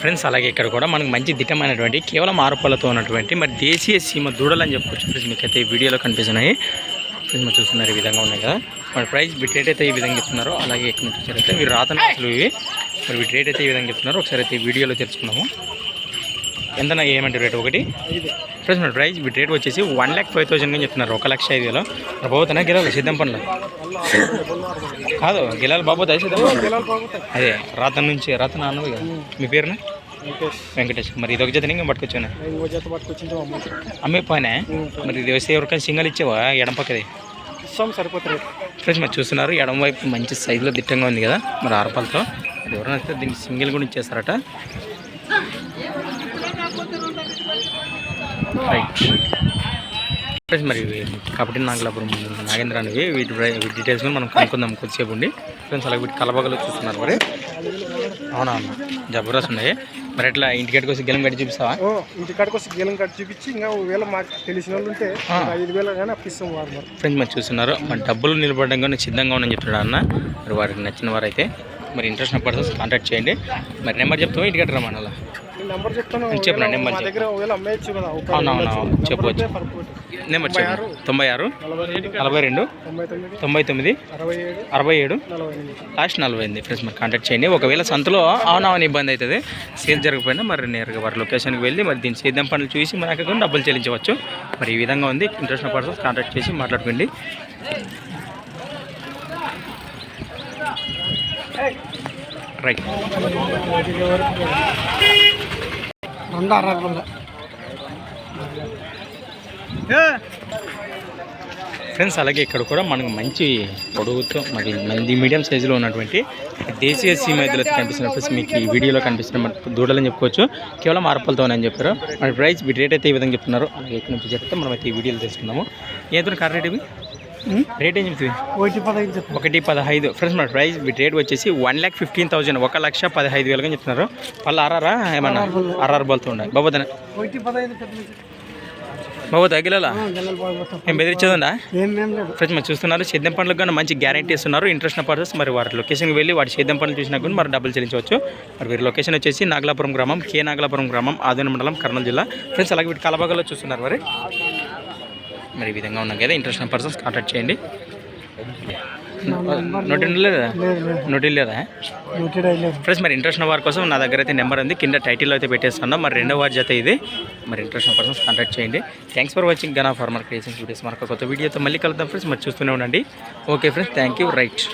Friends అలాగే ఇక్కడ కూడా మనకు మంచి దిట్టమైనటువంటి కేవలం ఆరుపలతో ఉన్నటువంటి మరి దేశీయ సీమ దూడలు అని చెప్పుకోవచ్చు. ఫ్రెండ్స్ మీకు అయితే ఈ వీడియోలో కనిపిస్తున్నాయి. ఫ్రెండ్స్ మీరు చూస్తున్నారు ఈ విధంగా ఉన్నాయి కదా. మరి ప్రైస్ బిట్ రేట్ అయితే ఈ విధంగా చెప్తున్నారో. అలాగే ఇక్కడ నుంచి వచ్చారైతే మీరు రాతన అసలు ఇవి మరి వీటి రేట్ అయితే ఈ విధంగా చెప్తున్నారో. ఒకసారి అయితే ఈ వీడియోలో తెలుసుకుందాము. ఎంత ఏమంటారు రేట్ ఒకటి? ఫ్రెండ్స్ మరి ప్రైస్ వీటి రేట్ వచ్చేసి వన్ ల్యాక్ ఫైవ్ థౌసండ్ అని చెప్తున్నారు. ఒక లక్ష ఐదు వేలు. బాబోతున్నా గిలాలి సిద్ధం పనులు. కాదు గిలాలి బాబోతాయి సిద్ధం అదే రాతన నుంచి రాతన అన్నది కదా. మీ పేరున? వెంకటేష్. మరి ఇది ఒక జత ఇంకా పట్టుకొచ్చాను అమ్మ. పైన మరి ఇది వస్తే ఎవరికైనా సింగల్ ఇచ్చావా? ఎడం పక్కది. సరిపోతుంది ఫ్రెండ్స్ మరి చూస్తున్నారు ఎడం వైపు మంచి సైజులో దిట్టంగా ఉంది కదా మరి ఆరపాలతో. ఎవరైనా దీనికి సింగిల్ కూడా ఇచ్చేస్తారట. రైట్ ఫ్రెండ్స్ మరి కాబట్టి నాగలాపురం నాగేంద్ర అనేవి వీటి వీటి డీటెయిల్స్ కూడా మనం కనుక్కుందాం కొద్దిసేపు ఉండి. ఫ్రెండ్స్ అలాగే వీటి కలబగలు చూస్తున్నారు మరి. అవునా? అన్న జబర్దస్త్ ఉన్నాయి. మరి ఎట్లా ఇంటికాడికి వచ్చి గెలం గట్టి చూపిస్తావా? ఇంటికాడికి వచ్చి గేలం కట్టి చూపించి ఇంకా ఒకవేళ మాకు తెలిసిన వాళ్ళు ఉంటే ఐదు వేలు కానీ అప్పిస్తాం వారు ఫ్రెండ్స్ మరి చూస్తున్నారు. మరి డబ్బులు నిలబడడం కానీ సిద్ధంగా ఉందని చెప్తున్నాడు అన్న. మరి వారికి నచ్చిన వారు అయితే మరి ఇంట్రెస్ట్ పర్సన్స్ కాంటాక్ట్ చేయండి. మరి నెంబర్ చెప్తామా ఇంటికి రమ్మని అలా నెంబర్ చెప్తాను. చెప్పు నా ఒకవేళ నెంబర్ మా. దగ్గర అవునవును, చెప్పవచ్చు. నెంబర్ చెప్పు తొంభై ఆరు. నలభై రెండు తొంభై తొమ్మిది. అరవై ఏడు. లాస్ట్ నలభై ఎనిమిది ఫ్రెండ్స్ మరి కాంటాక్ట్ చేయండి. ఒకవేళ సంతలో అవునవును ఇబ్బంది అవుతుంది. సేల్ జరగకపోయినా మరి నేరుగా వారి లొకేషన్కి వెళ్ళి మరి దీని సేద్యం పనులు చూసి మన అక్కడ డబ్బులు చెల్లించవచ్చు. మరి ఈ విధంగా ఉంది. ఇంట్రెస్ట్ పర్సన్స్ కాంటాక్ట్ చేసి మాట్లాడుకోండి. రైట్. ఫ్రెండ్స్ అలాగే ఇక్కడ కూడా మనకు మంచి పొడుగుతో మరి మంది మీడియం సైజులో ఉన్నటువంటి దేశీయ సీమ ఎద్దులు కనిపిస్తున్న ఫ్రెండ్స్ మీకు ఈ వీడియోలో కనిపిస్తున్న మన దూడలని చెప్పుకోవచ్చు. కేవలం ఆరపలతోనే చెప్పారు. మరి ప్రైస్ రేట్ అయితే ఈ విధంగా చెప్తున్నారు. అలాగే ఇక్కడ నుంచి చెప్తే మనం అయితే ఈ వీడియోలో తెలుసుకుందాము ఏదో కార్ రేట్ ఇవి? రేట్ ఏం చెప్తుంది? ఒకటి పదహైదు ఒకటి పదహైదు. ఫ్రెండ్స్ మన ప్రైస్ వీటి రేట్ వచ్చేసి వన్ ల్యాక్ ఫిఫ్టీన్ థౌసండ్ ఒక లక్ష పదహైదు వేలుగా చెప్తున్నారు. వాళ్ళు ఆర్ఆరా ఏమన్నా? బాల్తో. ఉన్నాయి. బాబోదన బాబో తగ్గిలా ఏం లేదు. ఫ్రెండ్స్ మరి చూస్తున్నారు సేద్యం పనులకు కానీ మంచి గ్యారంటీ ఇస్తున్నారు. ఇంట్రెస్ట్ ఉన్న పర్సన్స్ మరి వారి లొకేషన్కి వెళ్ళి వాటి సేద్యం పనులు చూసినా కానీ మరి డబ్బులు చెల్లించవచ్చు. మరి వీరి లొకేషన్ వచ్చేసి నాగలాపురం గ్రామం కే నాగలాపురం గ్రామం ఆదిన మండలం కర్నూలు జిల్లా. ఫ్రెండ్స్ అలాగే వీటి కలబాగలో చూస్తున్నారు మరి. మరి ఈ విధంగా ఉన్నాం కదా. ఇంట్రెస్ట్ పర్సన్స్ కాంటాక్ట్ చేయండి. నోటి లేదా నోటి లేదా. ఫ్రెండ్స్ మరి ఇంట్రెస్ట్ ఉన్న వారి కోసం నా దగ్గర అయితే నెంబర్ ఉంది. కింద టైటిల్ అయితే పెట్టేస్తున్నాం. మరి రెండో వారి జత ఇది. మరి ఇంట్రెస్ట్ ఉన్న పర్సన్స్ కాంటాక్ట్ చేయండి thanks for watching Gana farmer creations videos మరొక కొత్త వీడియోతో మళ్ళీ కలుద్దాం ఫ్రెండ్స్ మరి చూస్తూనే ఉండండి. Okay friends thank you right